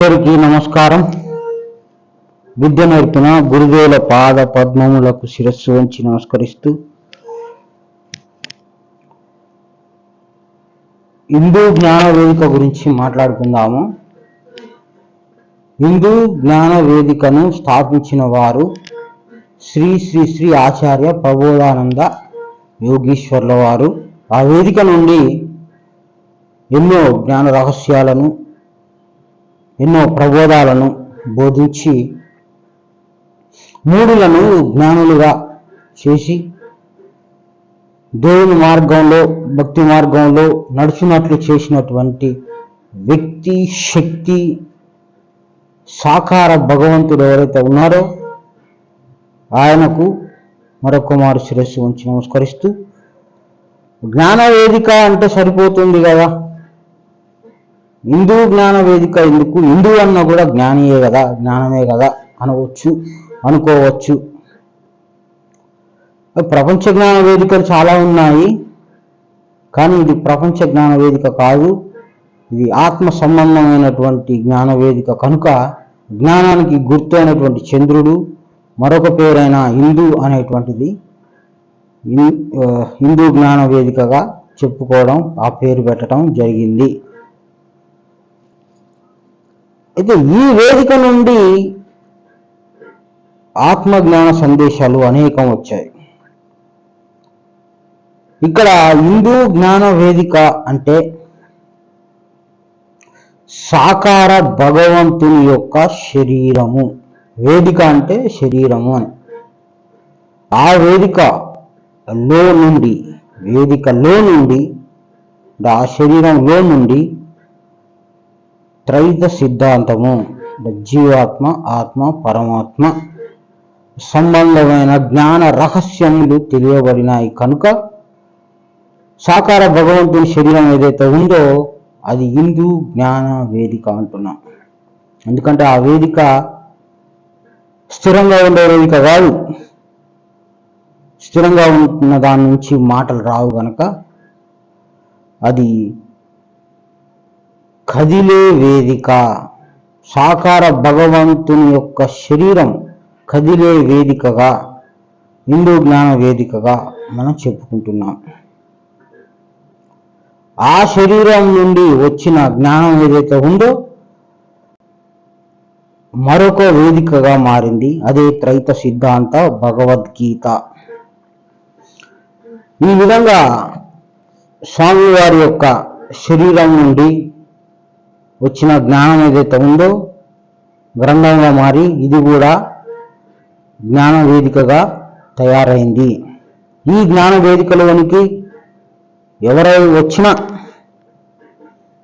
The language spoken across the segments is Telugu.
అందరికీ నమస్కారం. విద్య నేర్పిన గురుదేవుల పాద పద్మములకు శిరస్సు వంచి నమస్కరిస్తూ హిందూ జ్ఞాన వేదిక గురించి మాట్లాడుకుందాము. హిందూ జ్ఞాన వేదికను స్థాపించిన వారు శ్రీ శ్రీ శ్రీ ఆచార్య ప్రబోధానంద యోగీశ్వర్ల వారు. ఆ వేదిక నుండి ఎన్నో జ్ఞాన రహస్యాలను ఎన్నో ప్రబోధాలను బోధించి మూడులను జ్ఞానులుగా చేసి దేవుని మార్గంలో భక్తి మార్గంలో నడుచున్నట్లు చేసినటువంటి వ్యక్తి శక్తి సాకార భగవంతుడు ఎవరైతే ఉన్నారో ఆయనకు మరొక మారు శిరస్సు ఉంచి నమస్కరిస్తూ జ్ఞాన వేదిక అంటే సరిపోతుంది కదా? హిందూ జ్ఞాన వేదిక ఎందుకు? హిందూ అన్న కూడా జ్ఞానియే కదా జ్ఞానమే కదా అనవచ్చు అనుకోవచ్చు. ప్రపంచ జ్ఞాన వేదికలు చాలా ఉన్నాయి కానీ ఇది ప్రపంచ జ్ఞాన వేదిక కాదు. ఇది ఆత్మ సంబంధమైనటువంటి జ్ఞాన వేదిక కనుక జ్ఞానానికి గుర్తు అయినటువంటి చంద్రుడు మరొక పేరైన హిందూ అనేటువంటిది హిందూ జ్ఞాన వేదికగా చెప్పుకోవడం ఆ పేరు పెట్టడం జరిగింది. అయితే ఈ వేదిక నుండి ఆత్మజ్ఞాన సందేశాలు అనేకం వచ్చాయి. ఇక్కడ హిందూ జ్ఞాన వేదిక అంటే సాకార భగవంతుని యొక్క శరీరము. వేదిక అంటే శరీరము అని. ఆ వేదిక లో నుండి వేదికలో నుండి ఆ శరీరంలో నుండి త్రైత సిద్ధాంతము. జీవాత్మ ఆత్మ పరమాత్మ సంబంధమైన జ్ఞాన రహస్యములు తెలియబడినాయి. కనుక సాకార భగవంతుని శరీరం ఏదైతే ఉందో అది హిందూ జ్ఞాన వేదిక అంటున్నాం. ఎందుకంటే ఆ వేదిక స్థిరంగా ఉండే వేదిక కాదు. స్థిరంగా ఉన్న దాని నుంచి మాటలు రావు గనక అది కదిలే వేదిక సాకార భగవంతుని యొక్క శరీరం కదిలే వేదికగా హిందూ జ్ఞాన వేదికగా మనం చెప్పుకుంటున్నాం. ఆ శరీరం నుండి వచ్చిన జ్ఞానం ఏదైతే ఉందో మరొక వేదికగా మారింది. అదే త్రైత సిద్ధాంత భగవద్గీత. ఈ విధంగా స్వామివారి యొక్క శరీరం నుండి వచ్చిన జ్ఞానం ఏదైతే ఉందో గ్రంథంగా మారి ఇది కూడా జ్ఞాన వేదికగా తయారైంది. ఈ జ్ఞాన వేదికలోనికి ఎవరై వచ్చినా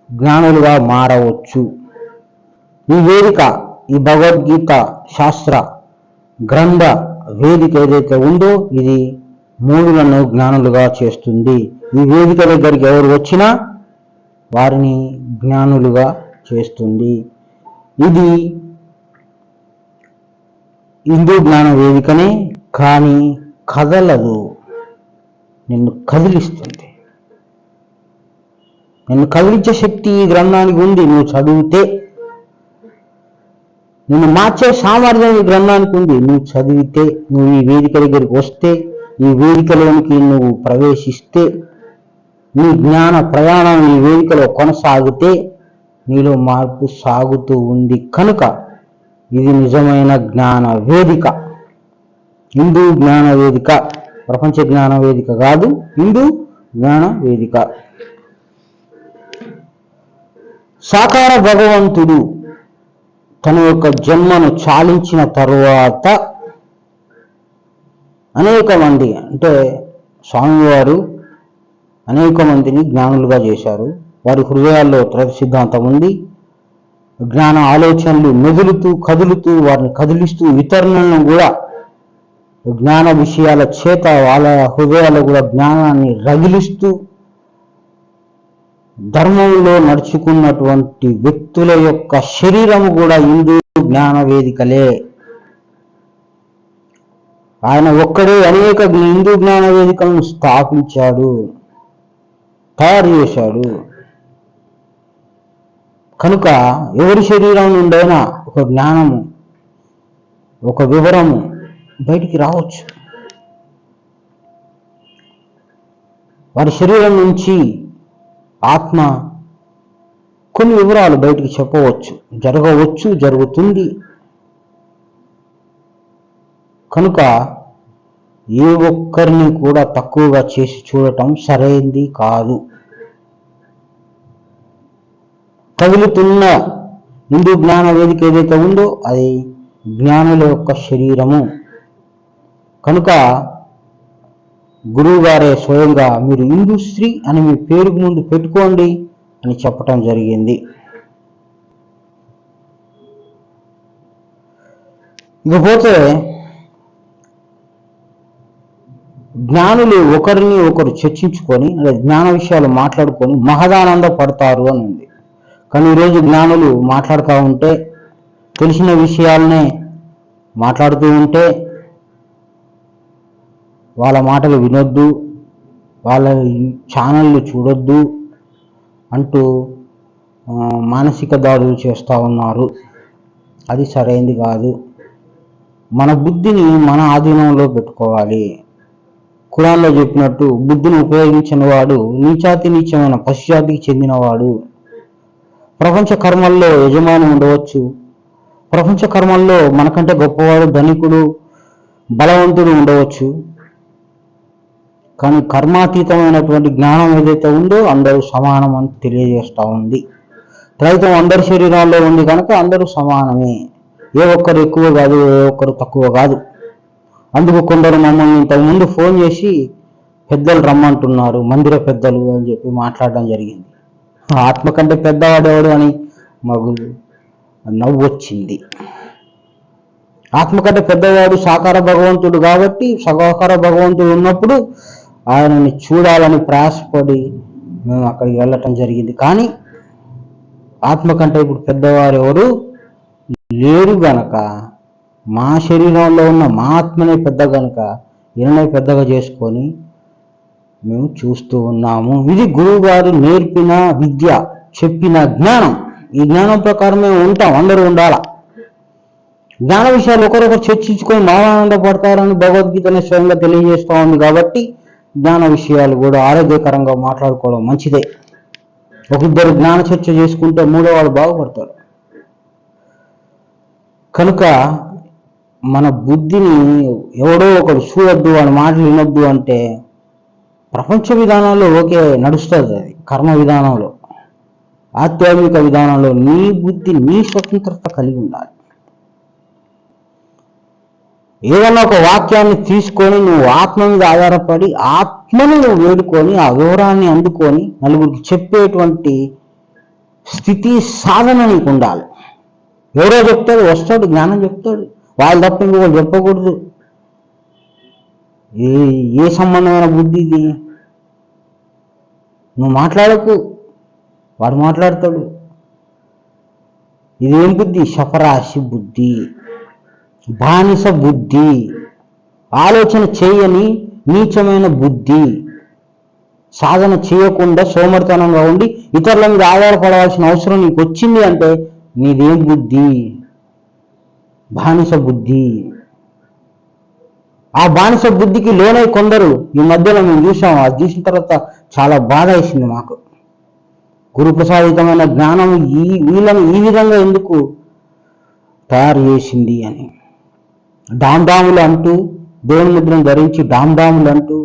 జ్ఞానులుగా మారవచ్చు. ఈ వేదిక ఈ భగవద్గీత శాస్త్ర గ్రంథ వేదిక ఏదైతే ఉందో ఇది మూడులను జ్ఞానులుగా చేస్తుంది. ఈ వేదిక దగ్గరికి ఎవరు వచ్చినా వారిని జ్ఞానులుగా చేస్తుంది. ఇది హిందూ జ్ఞాన వేదికనే కానీ కదలదు. నిన్ను కదిలిస్తుంది. నిన్ను కదిలించే శక్తి ఈ గ్రంథానికి ఉంది. నువ్వు చదివితే నిన్ను మార్చే సామర్థ్యం ఈ గ్రంథానికి ఉంది. నువ్వు చదివితే నువ్వు ఈ వేదిక దగ్గరికి వస్తే ఈ వేదికలోనికి నువ్వు ప్రవేశిస్తే నీ జ్ఞాన ప్రయాణం ఈ వేదికలో కొనసాగితే నీలో మార్పు సాగుతూ ఉంది కనుక ఇది నిజమైన జ్ఞాన వేదిక. హిందూ జ్ఞాన వేదిక. ప్రపంచ జ్ఞాన వేదిక కాదు హిందూ జ్ఞాన వేదిక. సాకార భగవంతుడు తన యొక్క జన్మను చాలించిన తరువాత అనేక మంది అంటే స్వామివారు అనేక మందిని జ్ఞానులుగా చేశారు. వారి హృదయాల్లో త్రయ సిద్ధాంతం ఉంది. జ్ఞాన ఆలోచనలు మెదులుతూ కదులుతూ వారిని కదిలిస్తూ ఇతరులను కూడా జ్ఞాన విషయాల చేత వాళ్ళ హృదయాల్లో కూడా జ్ఞానాన్ని రగిలిస్తూ ధర్మంలో నడుచుకున్నటువంటి వ్యక్తుల యొక్క శరీరము కూడా హిందూ జ్ఞాన వేదికలే. ఆయన ఒక్కడే అనేక హిందూ జ్ఞాన వేదికలను స్థాపించాడు తయారు చేశాడు. కనుక ఎవరి శరీరం నుండైనా ఒక జ్ఞానము ఒక వివరము బయటికి రావచ్చు. వారి శరీరం నుంచి ఆత్మ కొన్ని వివరాలు బయటికి చెప్పవచ్చు. జరగవచ్చు జరుగుతుంది. కనుక ఏ ఒక్కరిని కూడా తక్కువగా చేసి చూడటం సరైంది కాదు. కదులుతున్న హిందూ జ్ఞాన వేదిక ఏదైతే ఉందో అది జ్ఞానుల యొక్క శరీరము. కనుక గురువుగారే స్వయంగా మీరు హిందూ స్త్రీ అని మీ పేరుకు ముందు పెట్టుకోండి అని చెప్పటం జరిగింది. ఇకపోతే జ్ఞానులు ఒకరిని ఒకరు చర్చించుకొని అంటే జ్ఞాన విషయాలు మాట్లాడుకొని మహదానంద పడతారు అని ఉంది. కానీ ఈరోజు జ్ఞానులు మాట్లాడుతూ ఉంటే తెలిసిన విషయాలనే మాట్లాడుతూ ఉంటే వాళ్ళ మాటలు వినొద్దు వాళ్ళ ఛానళ్ళు చూడొద్దు అంటూ మానసిక దాడులు చేస్తూ ఉన్నారు. అది సరైనది కాదు. మన బుద్ధిని మన ఆధీనంలో పెట్టుకోవాలి. కురాన్లో చెప్పినట్టు బుద్ధిని ఉపయోగించిన వాడు నీచాతి నీచమైన పశ్చాతికి చెందినవాడు. ప్రపంచ కర్మల్లో యజమాని ఉండవచ్చు. ప్రపంచ కర్మల్లో మనకంటే గొప్పవాడు ధనికుడు బలవంతుడు ఉండవచ్చు. కానీ కర్మాతీతమైనటువంటి జ్ఞానం ఏదైతే ఉందో అందరూ సమానం అని తెలియజేస్తూ ఉంది. త్రైతం అందరి శరీరాల్లో ఉంది కనుక అందరూ సమానమే. ఏ ఒక్కరు ఎక్కువ కాదు ఏ ఒక్కరు తక్కువ కాదు. అందుకు కొందరు మమ్మల్ని ఇంతకుముందు ఫోన్ చేసి పెద్దలు రమ్మంటున్నారు మందిర పెద్దలు అని చెప్పి మాట్లాడడం జరిగింది. ఆత్మ కంటే పెద్దవాడేవాడు అని మాకు నవ్వు వచ్చింది ఆత్మ కంటే పెద్దవాడు సాకార భగవంతుడు కాబట్టి సగాకార భగవంతుడు ఉన్నప్పుడు ఆయనని చూడాలని ప్రయాసపడి మేము అక్కడికి వెళ్ళటం జరిగింది. కానీ ఆత్మ కంటే ఇప్పుడు పెద్దవారు ఎవరు లేరు గనక మా శరీరంలో ఉన్న మా ఆత్మనే పెద్ద గనక ఈయననే పెద్దగా చేసుకొని మేము చూస్తూ ఉన్నాము. ఇది గురువు నేర్పిన విద్య చెప్పిన జ్ఞానం. ఈ జ్ఞానం ప్రకారం మేము ఉంటాం అందరూ ఉండాలా? జ్ఞాన విషయాలు ఒకరొకరు చర్చించుకొని మానవందపడతారని భగవద్గీతనే స్వయంగా తెలియజేస్తూ ఉంది కాబట్టి జ్ఞాన విషయాలు కూడా ఆరోగ్యకరంగా మాట్లాడుకోవడం మంచిదే. ఒకిద్దరు జ్ఞాన చర్చ చేసుకుంటే మూడో వాళ్ళు బాగుపడతారు. కనుక మన బుద్ధిని ఎవడో ఒకడు చూడొద్దు వాడి మాటలు వినొద్దు అంటే ప్రపంచ విధానంలో ఓకే నడుస్తుంది అది. కర్మ విధానంలో ఆధ్యాత్మిక విధానంలో నీ బుద్ధి నీ స్వతంత్రత కలిగి ఉండాలి. ఏదన్నా ఒక వాక్యాన్ని తీసుకొని నువ్వు ఆత్మ మీద ఆధారపడి ఆత్మను నువ్వు వేడుకొని ఆ వివరాన్ని అందుకొని నలుగురికి చెప్పేటువంటి స్థితి సాధన నీకు ఉండాలి. ఎవరో చెప్తాడు వస్తాడు జ్ఞానం చెప్తాడు. వాళ్ళు తప్ప ఇంకొకరు చెప్పకూడదు. ఏ ఏ సంబంధమైన బుద్ధి ఇది? నువ్వు మాట్లాడకు. వాడు మాట్లాడతాడు. ఇదేం బుద్ధి? సఫరాసి బుద్ధి. బానిస బుద్ధి. ఆలోచన చేయని నీచమైన బుద్ధి. సాధన చేయకుండా సోమరితనంగా ఉండి ఇతరుల మీద ఆధారపడవలసిన అవసరం నీకు వచ్చింది అంటే నీదేం బుద్ధి? బానిస బుద్ధి. ఆ బానిస బుద్ధికి లోనై కొందరు ఈ మధ్యలో మేము చూసాం అది చూసిన తర్వాత చాలా బాధ వేసింది మాకు. గురు ప్రసాదితమైన జ్ఞానం ఈ వీళ్ళని ఈ విధంగా ఎందుకు తయారు చేసింది అని. డాండాములు అంటూ దేవుని ముద్రను ధరించి డాండాములు అంటూ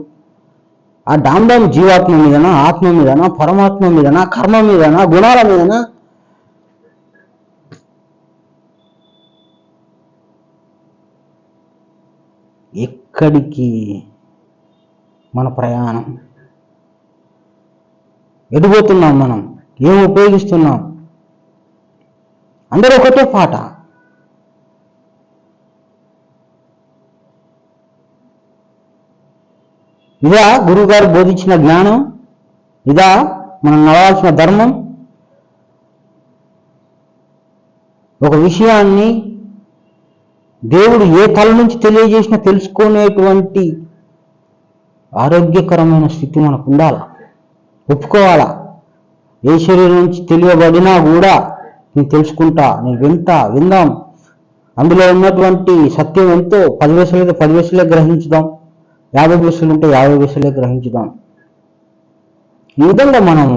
ఆ డాండాము జీవాత్మ మీదనా ఆత్మ మీదనా పరమాత్మ మీదనా కర్మ మీదనా గుణాల మీదనా? ఎక్కడికి? మన ప్రయాణం. ఎడిపోతున్నాం మనం ఏం ఉపయోగిస్తున్నాం? అందరూ ఒకటే పాట. ఇదా గురువుగారు బోధించిన జ్ఞానం ఇదా మనం నడవాల్సిన ధర్మం. ఒక విషయాన్ని దేవుడు ఏ తల నుంచి తెలియజేసినా తెలుసుకునేటువంటి ఆరోగ్యకరమైన స్థితి మనకు ఉండాలా? ఒప్పుకోవాలా? ఏ శరీరం నుంచి తెలియబడినా కూడా నేను తెలుసుకుంటా నేను వింటా విందాం. అందులో ఉన్నటువంటి సత్యం ఎంతో పది వయసులైతే పది వయసులే గ్రహించుదాం. యాభై వయసులు ఉంటే యాభై వయసులే గ్రహించుదాం. ఈ విధంగా మనం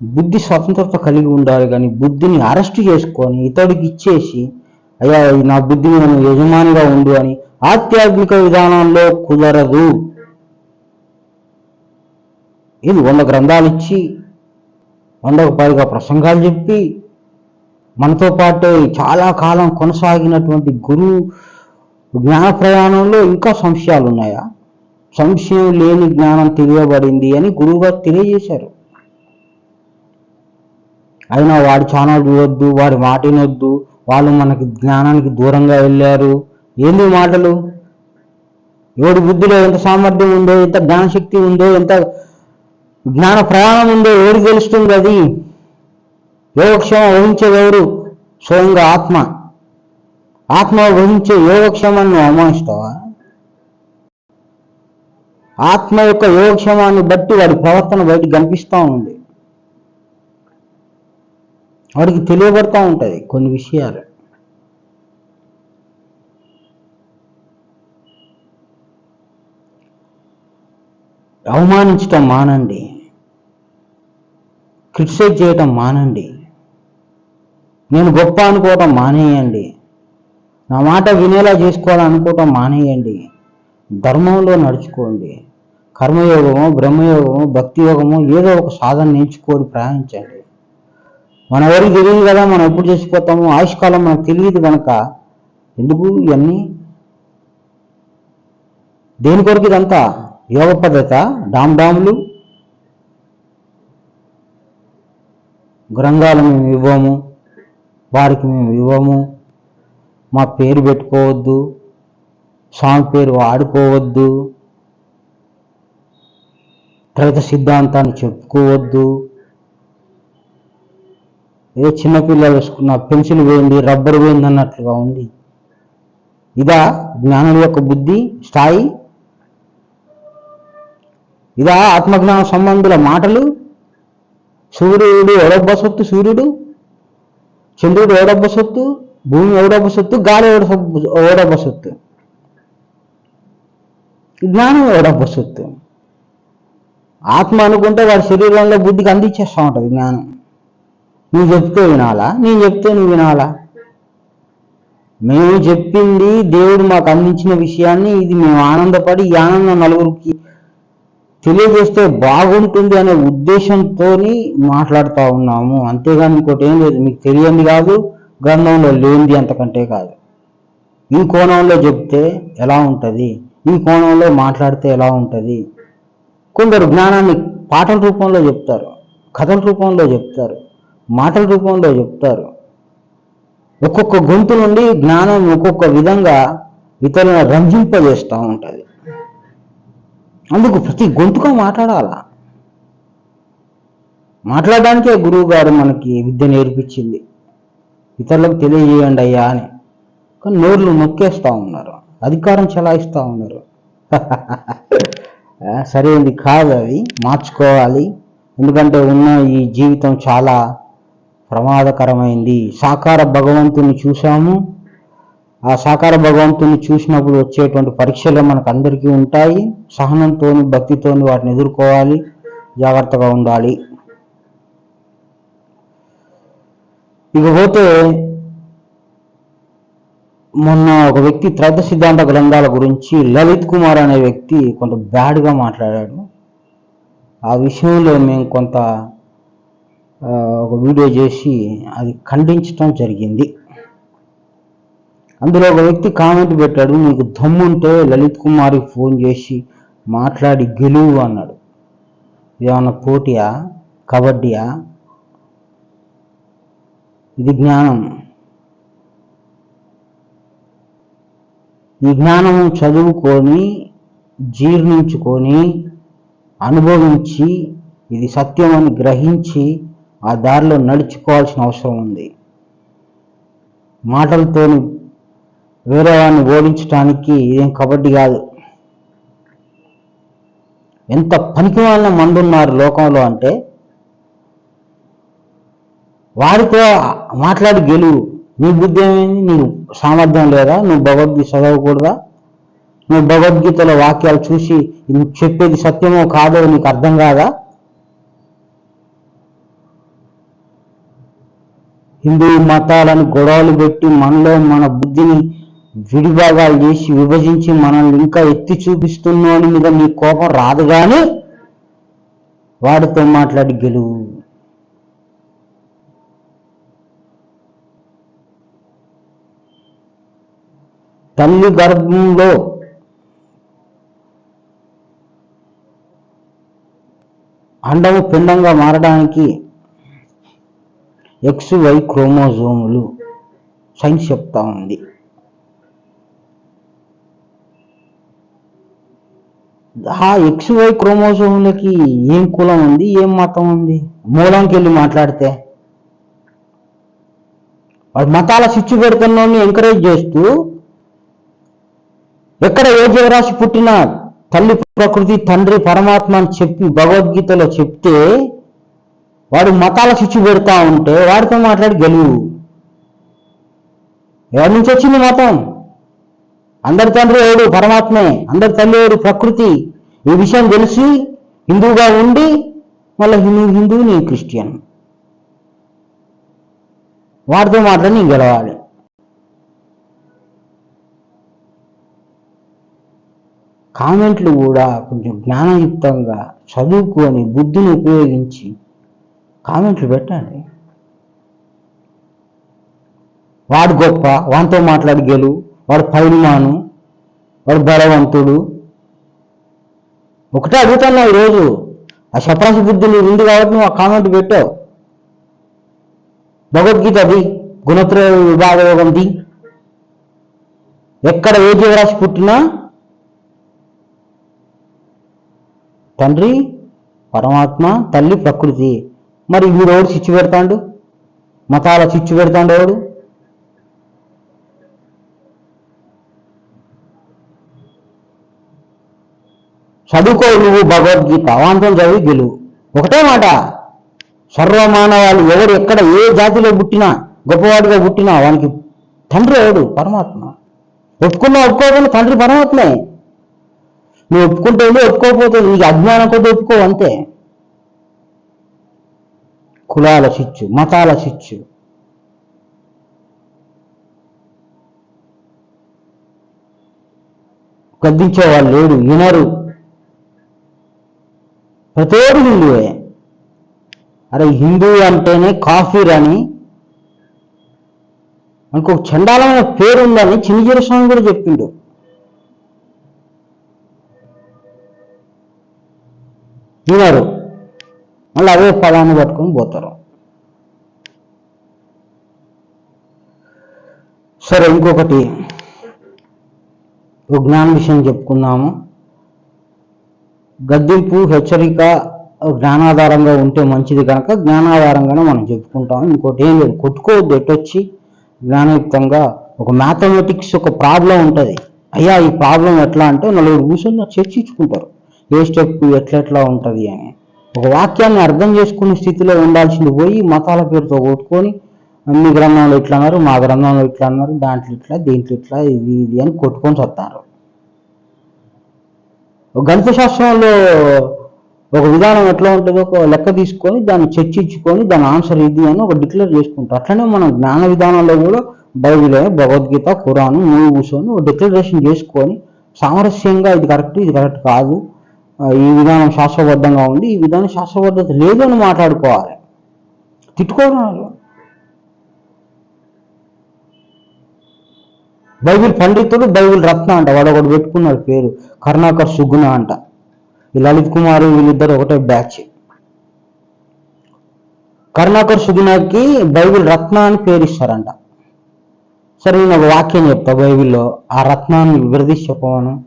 బుద్ధి స్వతంత్రత కలిగి ఉండాలి కానీ బుద్ధిని అరెస్ట్ చేసుకొని ఇతడికి ఇచ్చేసి అయ్యా నా బుద్ధిని మనం యజమానిగా ఉండు అని ఆధ్యాత్మిక విధానంలో కుదరదు. ఇది వంద గ్రంథాలు ఇచ్చి వందకు పైగా ప్రసంగాలు చెప్పి మనతో పాటు చాలా కాలం కొనసాగినటువంటి గురువు జ్ఞాన ప్రయాణంలో ఇంకా సంశయాలు ఉన్నాయా సంశయం లేని జ్ఞానం తెలియబడింది అని గురువుగారు తెలియజేశారు. అయినా వాడి ఛానల్ చూడొద్దు వాడి మాట వినొద్దు వాళ్ళు మనకి జ్ఞానానికి దూరంగా వెళ్ళారు. ఏంది మాటలు? ఎవడి బుద్ధిలో ఎంత సామర్థ్యం ఉందో ఎంత జ్ఞానశక్తి ఉందో ఎంత జ్ఞాన ప్రయాణం ఉందో ఎవరు తెలుస్తుంది అది? యోగక్షేమం వహించేదెవరు స్వయంగా ఆత్మ. ఆత్మ వహించే యోగక్షేమాన్ని నువ్వు అవమానిస్తావా? ఆత్మ యొక్క యోగక్షేమాన్ని బట్టి వాడి ప్రవర్తన బయట కనిపిస్తూ ఉంది. వాడికి తెలియబడతా ఉంటుంది కొన్ని విషయాలు. అవమానించటం మానండి. క్రిటిసైజ్ చేయటం మానండి. నేను గొప్ప అనుకోవటం మానేయండి. నా మాట వినేలా చేసుకోవాలనుకోవటం మానేయండి. ధర్మంలో నడుచుకోండి. కర్మయోగము బ్రహ్మయోగము భక్తి యోగము ఏదో ఒక సాధన నేర్చుకొని ప్రయాణించండి. మన ఎవరికి తెలియదు కదా మనం ఎప్పుడు చేసిపోతాము ఆయుష్కాలం మనకు తెలియదు కనుక ఎందుకు ఇవన్నీ? దేని కొరకు ఇదంతా? యోగ పద్ధత డామ్డాములు గ్రంథాలు మేము ఇవ్వము వారికి మేము ఇవ్వము మా పేరు పెట్టుకోవద్దు స్వామి పేరు వాడుకోవద్దు త్రైత సిద్ధాంతాన్ని చెప్పుకోవద్దు. ఏదో చిన్నపిల్లలు వేసుకున్న పెన్సిల్ పోయింది రబ్బర్ పోయింది అన్నట్లుగా ఉంది. ఇదా జ్ఞానం యొక్క బుద్ధి స్థాయి ఇదా ఆత్మజ్ఞాన సంబంధుల మాటలు. సూర్యుడు ఎవడొబ్బ సొత్తు? సూర్యుడు. చంద్రుడు ఎవడొబ్బ సొత్తు? భూమి ఎవడొబ్బ సొత్తు? గాలి ఎవడ సొత్తు- సొత్తు? జ్ఞానం ఎవడొబ్బ సొత్తు? ఆత్మ అనుకుంటే వాడి శరీరంలో బుద్ధికి అందించేస్తూ ఉంటుంది జ్ఞానం. నువ్వు చెప్తే వినాలా? నేను చెప్తే నువ్వు వినాలా? మేము చెప్పింది దేవుడు మాకు అందించిన విషయాన్ని ఇది మేము ఆనందపడి ఈ ఆనందం నలుగురికి తెలియజేస్తే బాగుంటుంది అనే ఉద్దేశంతో మాట్లాడుతూ ఉన్నాము. అంతేగాని ఇంకోటి ఏం లేదు. మీకు తెలియంది కాదు గ్రంథంలో లేనిది అంతకంటే కాదు. ఈ కోణంలో చెప్తే ఎలా ఉంటుంది? ఈ కోణంలో మాట్లాడితే ఎలా ఉంటుంది? కొందరు జ్ఞానాన్ని పాటల రూపంలో చెప్తారు కథల రూపంలో చెప్తారు మాటల రూపంలో చెప్తారు. ఒక్కొక్క గొంతు నుండి జ్ఞానం ఒక్కొక్క విధంగా ఇతరులను రంజింపజేస్తూ ఉంటుంది. అందుకు ప్రతి గొంతుగా మాట్లాడాలా? మాట్లాడడానికే గురువు గారు మనకి విద్య నేర్పించింది. ఇతరులకు తెలియజేయండి అయ్యా అని. కానీ నోర్లు నొక్కేస్తూ ఉన్నారు. అధికారం చలాయిస్తూ ఉన్నారు. సరైనది కాదు అది. మార్చుకోవాలి. ఎందుకంటే ఉన్న ఈ జీవితం చాలా ప్రమాదకరమైంది. సాకార భగవంతుని చూసాము ఆ సాకార భగవంతుని చూసినప్పుడు వచ్చేటువంటి పరీక్షలు మనకు అందరికీ ఉంటాయి. సహనంతో భక్తితో వాటిని ఎదుర్కోవాలి. జాగ్రత్తగా ఉండాలి. ఇకపోతే మొన్న ఒక వ్యక్తి త్రైత సిద్ధాంత గ్రంథాల గురించి లలిత్ కుమార్ అనే వ్యక్తి కొంత బ్యాడ్గా మాట్లాడాడు. ఆ విషయంలో మేము కొంత ఒక వీడియో చేసి అది ఖండించడం జరిగింది. అందులో ఒక వ్యక్తి కామెంట్ పెట్టాడు నీకు దమ్ముంటే లలిత్ కుమార్కి ఫోన్ చేసి మాట్లాడి గెలువు అన్నాడు. ఏమన్నా పోటీయా? కబడ్డీయా? ఇది జ్ఞానం. ఈ జ్ఞానం చదువుకొని జీర్ణించుకొని అనుభవించి ఇది సత్యం అని గ్రహించి ఆ దారిలో నడుచుకోవాల్సిన అవసరం ఉంది. మాటలతోని వేరే వాడిని ఓడించడానికి ఇదేం కబడ్డీ కాదు. ఎంత పనికి వాళ్ళ మండున్నారు లోకంలో అంటే వాడితో మాట్లాడి గెలువు. నీ బుద్ధి ఏమైంది? నీకు సామర్థ్యం లేదా? నువ్వు భగవద్గీత చదవకూడదా? నువ్వు భగవద్గీతలో వాక్యాలు చూసి నువ్వు చెప్పేది సత్యమో కాదో నీకు అర్థం కాదా? హిందూ మతాలను గొడవలు పెట్టి మనలో మన బుద్ధిని విడిభాగాలు చేసి విభజించి మనల్ని ఇంకా ఎత్తి చూపిస్తున్నోని మీద నీ కోపం రాదు కానీ వాడితో మాట్లాడి గెలువు. తల్లి గర్భంలో అండము పిండంగా మారడానికి ఎక్స్ వై క్రోమోజోములు సైన్స్ చెప్తా ఉంది. ఆ ఎక్స్ వై క్రోమోజోములకి ఏం కులం ఉంది ఏం మతం ఉంది? మూలంకి వెళ్ళి మాట్లాడితే. వాడు మతాల స్విచ్ పెడుతున్నోడిని ఎంకరేజ్ చేస్తూ ఎక్కడ ఏ జీవరాశి పుట్టిన తల్లి ప్రకృతి తండ్రి పరమాత్మ అని చెప్పి భగవద్గీతలో చెప్తే వాడు మతాల స్విచ్ పెడతా ఉంటే వాడితో మాట్లాడి గెలువు. ఎవరి నుంచి వచ్చింది మతం? అందరి తండ్రి ఎవడు? పరమాత్మే. అందరి తల్లి ఎవడు? ప్రకృతి. ఈ విషయం తెలిసి హిందువుగా ఉండి మళ్ళీ హిందూ హిందూ నీ క్రిస్టియన్. వాడితో మాట్లాడి నీ గెలవాలి. కామెంట్లు కూడా కొంచెం జ్ఞానయుక్తంగా చదువుకొని బుద్ధిని ఉపయోగించి కామెంట్లు పెట్టండి. వాడు గొప్ప వాటితో మాట్లాడి గెలువు వాడు పైనుమాను వాడు బలవంతుడు. ఒకటే అడుగుతున్నావు ఈరోజు ఆ శప్రాసి బుద్ధి నీకు ఉంది కాబట్టి నువ్వు ఆ కామెంట్ పెట్టావు. భగవద్గీత అది గుణత్రయ విభాగ యోగంది ఎక్కడ ఏ జీవరాశి పుట్టినా తండ్రి పరమాత్మ తల్లి ప్రకృతి. మరి వీడు ఎవడు చిచ్చు పెడతాడు? మతాల చిచ్చు పెడతాడు ఎవడు? చదువుకో నువ్వు భగవద్గీత. అవాంతం చదివి గెలువు. ఒకటే మాట. సర్వమానవాళ్ళు ఎవరు ఎక్కడ ఏ జాతిలో పుట్టినా గొప్పవాడిగా పుట్టినా వానికి తండ్రి ఎవడు? పరమాత్మ. ఒప్పుకున్నా ఒప్పుకోకుండా తండ్రి పరమాత్మే. నువ్వు ఒప్పుకుంటే ఉంది, ఒప్పుకోకపోతే నీకు అజ్ఞానం కొద్ది ఒప్పుకో అంతే. కులాల చిచ్చు మతాల చిచ్చు గద్దించే వాళ్ళు లేడు వినరు. ప్రతోడు హిందువే అరే హిందూ అంటేనే కాఫీర్ అని మనకు ఒక చండాలమైన పేరు ఉందని చిన్నజీర స్వామి కూడా చెప్పిండు. వినరు మళ్ళీ అవే పదాన్ని పట్టుకొని పోతారు. సరే ఇంకొకటి ఒక జ్ఞాన విషయం చెప్పుకున్నాము గద్దింపు హెచ్చరిక జ్ఞానాధారంగా ఉంటే మంచిది కనుక జ్ఞానాధారంగానే మనం చెప్పుకుంటాం. ఇంకోటి ఏం లేదు. కొట్టుకోవద్దు ఎట్టొచ్చి జ్ఞానయుక్తంగా ఒక మ్యాథమెటిక్స్ ఒక ప్రాబ్లం ఉంటుంది. అయ్యా ఈ ప్రాబ్లం ఎట్లా అంటే నలుగురు కూర్చొని చర్చించుకుంటారు. ఏ స్టెప్ ఎట్లా ఎట్లా ఉంటుంది అని. ఒక వాక్యాన్ని అర్థం చేసుకునే స్థితిలో ఉండాల్సింది పోయి మతాల పేరుతో కొట్టుకొని మీ గ్రంథంలో ఇట్లా అన్నారు మా గ్రంథంలో ఇట్లా అన్నారు దాంట్లో ఇట్లా దీంట్లో ఇట్లా ఇది ఇది అని కొట్టుకొని వస్తారు గణిత శాస్త్రంలో ఒక విధానం ఎట్లా ఉంటుందో ఒక లెక్క తీసుకొని దాన్ని చర్చించుకొని దాని ఆన్సర్ ఇది అని ఒక డిక్లేర్ చేసుకుంటారు. అట్లనే మనం జ్ఞాన విధానంలో కూడా బైబిల్ భగవద్గీత ఖురాను మూడు కూర్చొని ఒక డిక్లరేషన్ చేసుకొని సామరస్యంగా ఇది కరెక్ట్ ఇది కరెక్ట్ కాదు. ఈ విధానం శాస్త్రబద్ధంగా ఉంది ఈ విధానం శాస్త్రబద్ధత లేదు అని మాట్లాడుకోవాలి. తిట్టుకోవడం బైబిల్ పండితుడు బైబిల్ రత్న అంట. వాడు ఒకటి పెట్టుకున్నాడు పేరు. కరుణాకర్ సుగుణ అంట. ఈ లలిత్ కుమార్ వీళ్ళిద్దరు ఒకటే బ్యాచ్. కరుణాకర్ సుగుణకి బైబిల్ రత్న అని పేరు ఇస్తారంట. సరే నేను ఒక వాక్యం చెప్తా బైబిల్లో. ఆ రత్నాన్ని విడదీసి చెప్పమను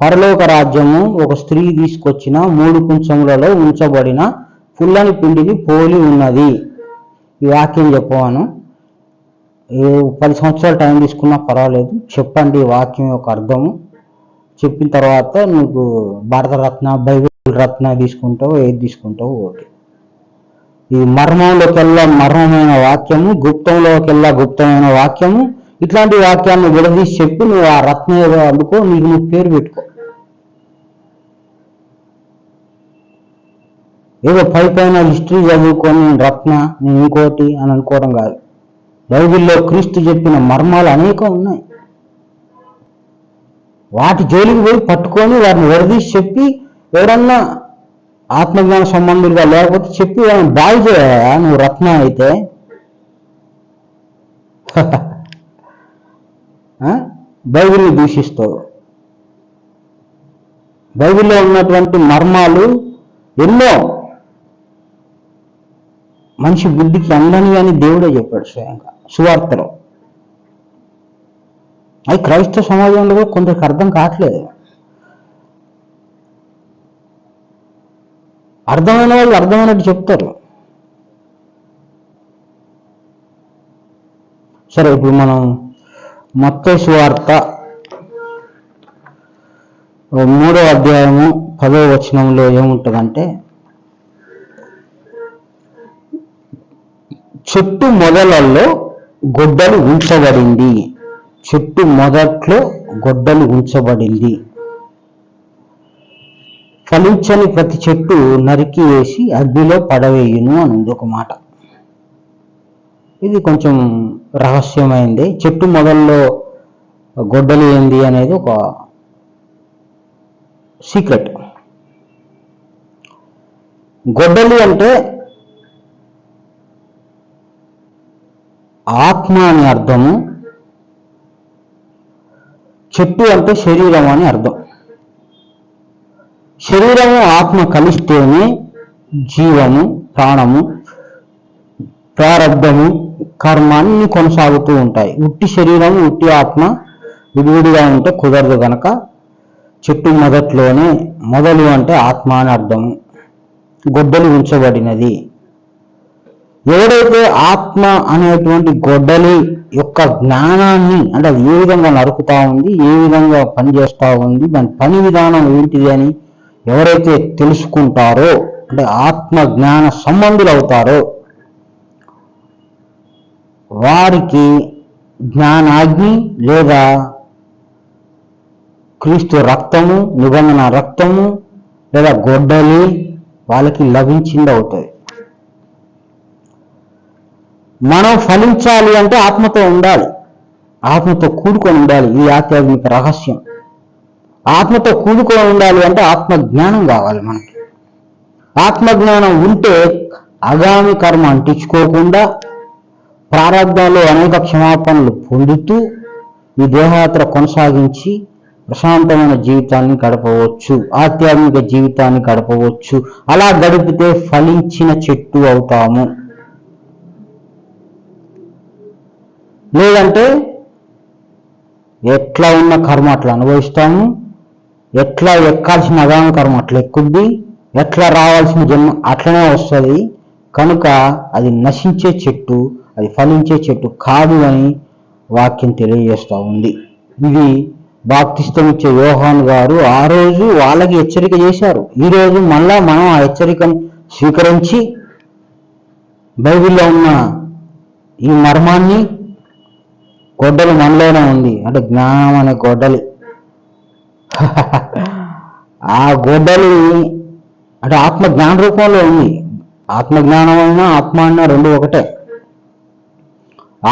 పరలోక రాజ్యము ఒక స్త్రీ తీసుకొచ్చిన మూడు కుంచములలో ఉంచబడిన పుల్లని పిండిని పోలి ఉన్నది. ఈ వాక్యం చెప్పవాను ఏ పది సంవత్సరాలు టైం తీసుకున్నా పర్వాలేదు. చెప్పండి వాక్యం యొక్క అర్థము. చెప్పిన తర్వాత నువ్వు భారత రత్న బైబిల్ రత్న తీసుకుంటావు ఏది తీసుకుంటావు ఓకే. ఈ మర్మంలోకెల్లా మర్మమైన వాక్యము గుప్తంలోకెల్లా గుప్తమైన వాక్యము. ఇట్లాంటి వాక్యాన్ని విడదీసి చెప్పి నువ్వు ఆ రత్న ఏదో అందుకో నీకు నువ్వు పేరు పెట్టుకో. ఏదో పై పైన హిస్టరీ చదువుకొని నేను రత్న నేను ఇంకోటి అని అనుకోవడం కాదు. బైబిల్లో క్రీస్తు చెప్పిన మర్మాలు అనేకం ఉన్నాయి. వాటి జోలికి పోయి పట్టుకొని వారిని వరదీసి చెప్పి ఎవరన్నా ఆత్మజ్ఞాన సంబంధులుగా లేకపోతే చెప్పి వాళ్ళని బాగు చేయా నువ్వు రత్న అయితే? బైబిల్ని దూషిస్తావు బైబిల్లో ఉన్నటువంటి మర్మాలు ఎన్నో మనిషి బుద్ధికి అందని కానీ దేవుడే చెప్పాడు స్వయంగా. సువార్తలో. అది క్రైస్తవ సమాజంలో కూడా కొందరికి అర్థం కావట్లేదు. అర్థమైన వాళ్ళు అర్థమైనట్టు చెప్తారు. సరే ఇప్పుడు మనం మొత్త సువార్త మూడో అధ్యాయము పదో వచనంలో ఏముంటుందంటే చెట్టు మొదలల్లో గొడ్డలు ఉంచబడింది. చెట్టు మొదట్లో గొడ్డలు ఉంచబడింది. ఫలించని ప్రతి చెట్టు నరికి వేసి అగ్నిలో పడవేయును అని ఉంది ఒక మాట. ఇది కొంచెం రహస్యమైంది. చెట్టు మొదల్లో గొడ్డలు ఏంది అనేది ఒక సీక్రెట్ గొడ్డలి అంటే ఆత్మ అని అర్థము చెట్టు అంటే శరీరం అని అర్థం. శరీరము ఆత్మ కలిస్తేనే జీవము ప్రాణము ప్రారంభము కర్మ అన్ని కొనసాగుతూ ఉంటాయి. ఉట్టి శరీరము ఉట్టి ఆత్మ విడివిడిగా ఉంటే కుదరదు కనుక చెట్టు మొదట్లోనే మొదలు అంటే ఆత్మ అని అర్థము. గొడ్డలు ఉంచబడినది. ఎవడైతే ఆత్మ అనేటువంటి గొడ్డలి యొక్క జ్ఞానాన్ని అంటే అది ఏ విధంగా నరుకుతా ఉంది ఏ విధంగా పనిచేస్తా ఉంది దాని పని విధానం ఏంటిది అని ఎవరైతే తెలుసుకుంటారో అంటే ఆత్మ జ్ఞాన సంబంధులు అవుతారో వారికి జ్ఞానాగ్ని లేదా క్రీస్తు రక్తము నిబంధన రక్తము లేదా గొడ్డలి వాళ్ళకి లభించింది అవుతుంది మనం ఫలించాలి అంటే ఆత్మతో ఉండాలి. ఆత్మతో కూడుకొని ఉండాలి. ఈ ఆధ్యాత్మిక రహస్యం. ఆత్మతో కూడుకొని ఉండాలి అంటే ఆత్మ జ్ఞానం కావాలి మనకి. ఆత్మజ్ఞానం ఉంటే అగామి కర్మ అంటించుకోకుండా ప్రారంభంలో అనేక క్షమాపణలు పొందుతూ ఈ దేహయాత్ర కొనసాగించి ప్రశాంతమైన జీవితాన్ని గడపవచ్చు. ఆధ్యాత్మిక జీవితాన్ని గడపవచ్చు. అలా గడిపితే ఫలించిన చెట్టు అవుతాము. లేదంటే ఎట్లా ఉన్న కర్మ అట్లా అనుభవిస్తాము? ఎట్లా ఎక్కాల్సిన అగామ కర్మ అట్లా ఎక్కుద్ది? ఎట్లా రావాల్సిన జన్మ అట్లనే వస్తుంది? కనుక అది నశించే చెట్టు అది ఫలించే చెట్టు కాదు అని వాక్యం తెలియజేస్తూ ఉంది. ఇది బాప్తిస్తం ఇచ్చే యోహాన్ గారు ఆ రోజు వాళ్ళకి హెచ్చరిక చేశారు. ఈ రోజు మళ్ళా మనం ఆ హెచ్చరికను స్వీకరించి బైబిల్లో ఉన్న ఈ మర్మాన్ని గొడ్డలి మనలోనే ఉంది. అంటే జ్ఞానం అనే గొడ్డలి. ఆ గొడ్డలి అంటే ఆత్మ జ్ఞాన రూపంలో ఉంది. ఆత్మ జ్ఞానం అయినా ఆత్మ అన్నా రెండు ఒకటే.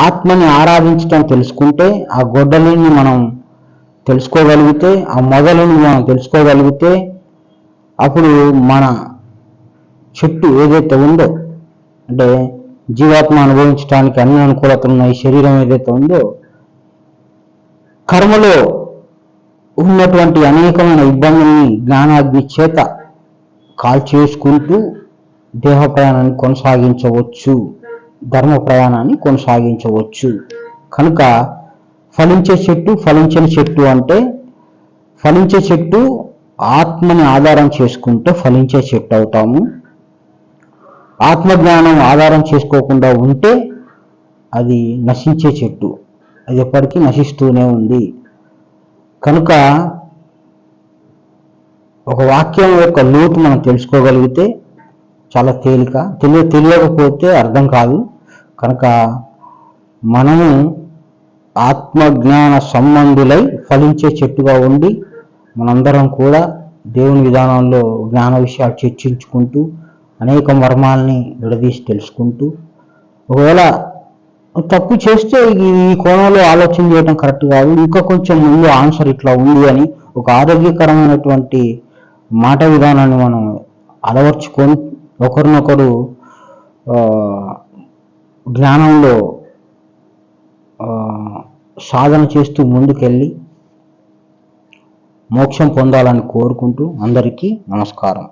ఆత్మని ఆరాధించటం తెలుసుకుంటే ఆ గొడ్డలిని మనం తెలుసుకోగలిగితే ఆ మొదలని మనం తెలుసుకోగలిగితే అప్పుడు మన చెట్టు ఏదైతే ఉందో అంటే జీవాత్మ అనుభవించడానికి అన్ని అనుకూలతలు ఉన్న ఈ శరీరం ఏదైతే ఉందో కర్మలో ఉన్నటువంటి అనేకమైన ఇబ్బందుల్ని జ్ఞానాగ్ని చేత కాల్ చేసుకుంటూ దేహ ప్రయాణాన్ని కొనసాగించవచ్చు ధర్మ ప్రయాణాన్ని కొనసాగించవచ్చు. కనుక ఫలించే చెట్టు ఫలించని చెట్టు అంటే ఫలించే చెట్టు ఆత్మని ఆధారం చేసుకుంటే ఫలించే చెట్టు అవుతాము. ఆత్మజ్ఞానం ఆధారం చేసుకోకుండా ఉంటే అది నశించే చెట్టు. అది ఎప్పటికీ నశిస్తూనే ఉంది. కనుక ఒక వాక్యం యొక్క లోతు మనం తెలుసుకోగలిగితే చాలా తేలిక తెలియ తెలియకపోతే అర్థం కాదు. కనుక మనము ఆత్మజ్ఞాన సంబంధులై ఫలించే చెట్టుగా ఉండి మనందరం కూడా దేవుని విధానంలో జ్ఞాన విషయాలు చర్చించుకుంటూ అనేక మర్మాల్ని విడదీసి తెలుసుకుంటూ ఒకవేళ తప్పు చేస్తే ఈ కోణంలో ఆలోచన చేయడం కరెక్ట్ కాదు. ఇంకా కొంచెం ముందు ఆన్సర్ ఇట్లా ఉంది అని ఒక ఆరోగ్యకరమైనటువంటి మాట విధానాన్ని మనం అలవర్చుకొని ఒకరినొకరు జ్ఞానంలో సాధన చేస్తూ ముందుకెళ్ళి మోక్షం పొందాలని కోరుకుంటూ అందరికీ నమస్కారం.